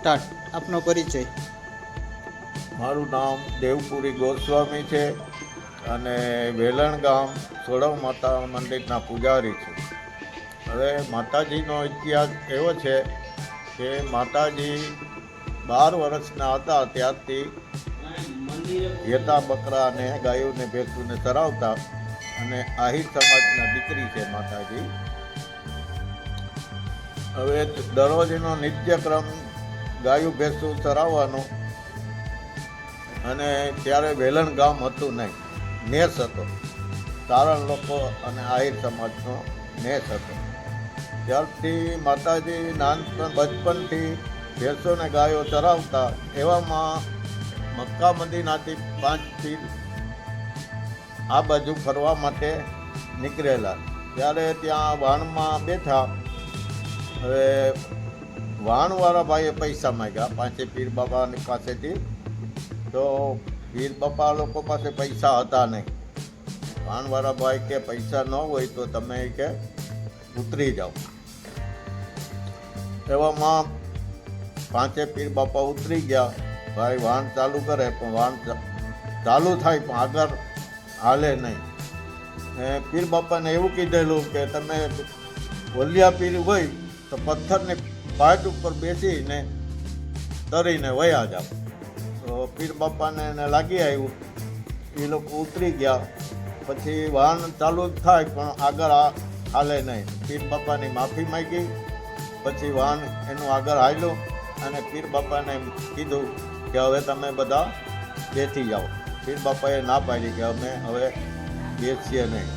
Start, આપનો પરિચય. મારું નામ દેવપુરી ગોસ્વામી છે અને વેલણ ગામ સોળવ માતા મંદિરના પૂજારી છું. હવે માતાજીનો ઇતિહાસ એવો છે કે માતાજી બાર વર્ષના હતા ત્યારથી ઘેટા બકરા અને ગાયોને ભેંસુને ચરાવતા અને આહિર સમાજના દીકરી છે માતાજી. હવે દરરોજનો નિત્યક્રમ ગાયું ભેંસું ચરાવવાનું. અને ત્યારે વેલણ ગામ હતું નહીં. નેસ હતો. તારણ લોકો અને આહિર સમાજનો નેસ હતો. ત્યારથી માતાજી નાનપણ, બચપનથી ભેંસોને ગાયો ચરાવતા એવામાં મક્કા મદીનાથી પાંચ પીર આ બાજુ ફરવા માટે નીકળેલા. ત્યારે ત્યાં વાણમાં બેઠા. હવે વાણવાળા ભાઈએ પૈસા માંગ્યા. પાંચે પીર બાબાની પાસેથી તો પીર બાપા લોકો પાસે પૈસા હતા નહીં. વાણવાળા ભાઈ કે પૈસા ન હોય તો તમે કે ઉતરી જાઓ. એવામાં પાંચે પીર બાપા ઉતરી ગયા. ભાઈ, વાણ ચાલુ કરે, પણ વાણ ચાલુ થાય, પણ આગળ હાલે નહીં. એ પીર બાપાને એવું કીધેલું કે તમે ઓલિયા પીર હોય તો પથ્થરને પાટ ઉપર બેસીને તરીને વયા જાવ તો પીર બાપાને એને લાગી આવ્યું એ લોકો ઉતરી ગયા. પછી વાહન ચાલુ જ થાય, પણ આગળ આ હાલે નહીં. પીર બાપાની માફી માંગી, પછી વાહન એનું આગળ હાલ્યું અને પીર બાપાને કીધું કે હવે તમે બધા બેસી જાઓ. પીર બાપાએ ના પાડી કે અમે હવે બેસીએ નહીં.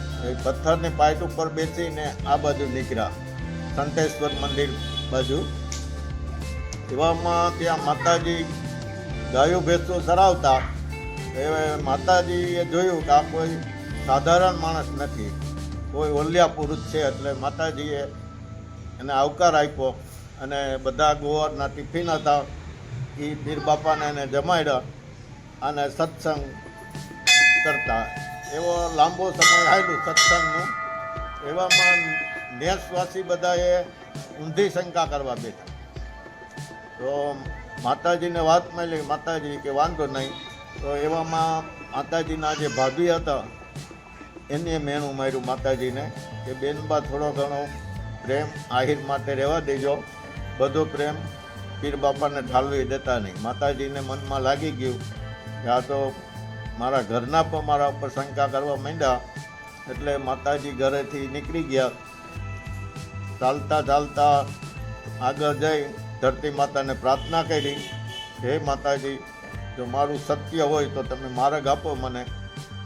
પથ્થરની પાઇટ ઉપર બેસીને આ બાજુ નીકળ્યા. સંતેશ્વર મંદિર બાજુ. એવામાં ત્યાં માતાજી ગાયો ભેંસો ચરાવતા એ માતાજીએ જોયું કે આ કોઈ સાધારણ માણસ નથી. કોઈ ઓલિયા પુરુષ છે એટલે માતાજીએ એને આવકાર આપ્યો અને બધા ગોવારના ટિફિન હતા. એ પીર બાપાને એને જમાડ્યા અને સત્સંગ કરતા. એવો લાંબો સમય આવ્યો સત્સંગનું. એવામાં નેસવાસી બધાએ ઊંધી શંકા કરવા બેઠા. તો માતાજીને વાત મળી, માતાજી કે વાંધો નહીં. તો એવામાં માતાજીના જે ભાભી હતા, એને મેણું માર્યું માતાજીને કે બેનબા થોડો ઘણો પ્રેમ આહિર માટે રહેવા દેજો. બધો પ્રેમ પીર બાપાને ઠાલવી દેતા નહીં. માતાજીને મનમાં લાગી ગયું કે આ તો મારા ઘરના પણ મારા ઉપર શંકા કરવા માંડ્યા. એટલે માતાજી ઘરેથી નીકળી ગયા. ચાલતા ચાલતા આગળ જઈ ધરતી માતાને પ્રાર્થના કરી, હે માતાજી, જો મારું સત્ય હોય તો તમે માર્ગ આપો મને.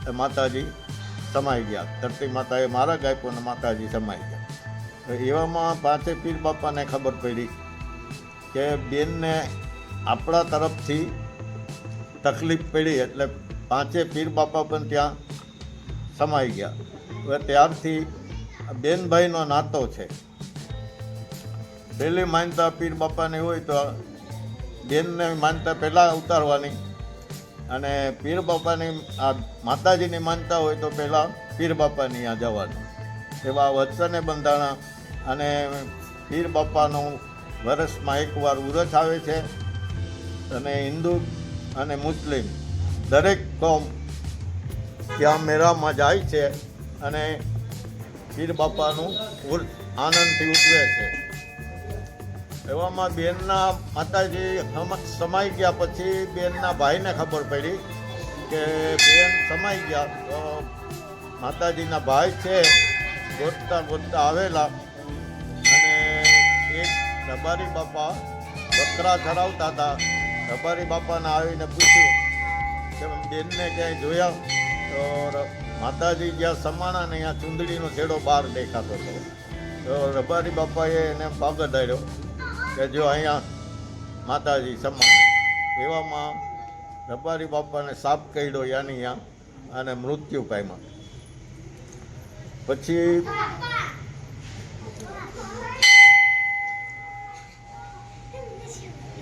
એ માતાજી સમાઈ ગયા. ધરતી માતાએ માર્ગ આપ્યો અને માતાજી સમાઈ ગયા. એવામાં પાંચે પીર બાપાને ખબર પડી કે બેનને આપણા તરફથી તકલીફ પડી એટલે પાંચે પીર બાપા પણ ત્યાં સમાઈ ગયા. હવે ત્યારથી બેનભાઈનો નાતો છે. પહેલી માનતા પીર બાપાની હોય તો બેનને માનતા પહેલાં ઉતારવાની. અને પીર બાપાની, આ માતાજીની માનતા હોય તો પહેલાં પીર બાપાની આ જવાનું. એવા વચને બંધાણા અને પીર બાપાનું વર્ષમાં એકવાર ઉરસ આવે છે અને હિન્દુ અને મુસ્લિમ દરેક કોમ ત્યાં મેળામાં જાય છે અને પીર બાપાનું આનંદથી ઉજવે છે. એવામાં બેનના માતાજી સમાઈ ગયા પછી બેનના ભાઈને ખબર પડી કે બેન સમાઈ ગયા. તો માતાજીના ભાઈ છે, ગોતતા ગોતતા આવેલા. અને એક રબારી બાપા બકરા ધરાવતા હતા. રબારી બાપાને આવીને પૂછ્યું કે બેનને ક્યાંય જોયા? તો માતાજી જ્યાં સમાણા ને ત્યાં ચૂંદડીનો છેડો બહાર દેખાતો હતો. તો રબારી બાપાએ એને પાગડાડ્યો કે જો અહીંયા માતાજી સમાણ એવામાં રબારી બાપાને સાપ કર્યો યાની યા અને મૃત્યુ પામ્યા. પછી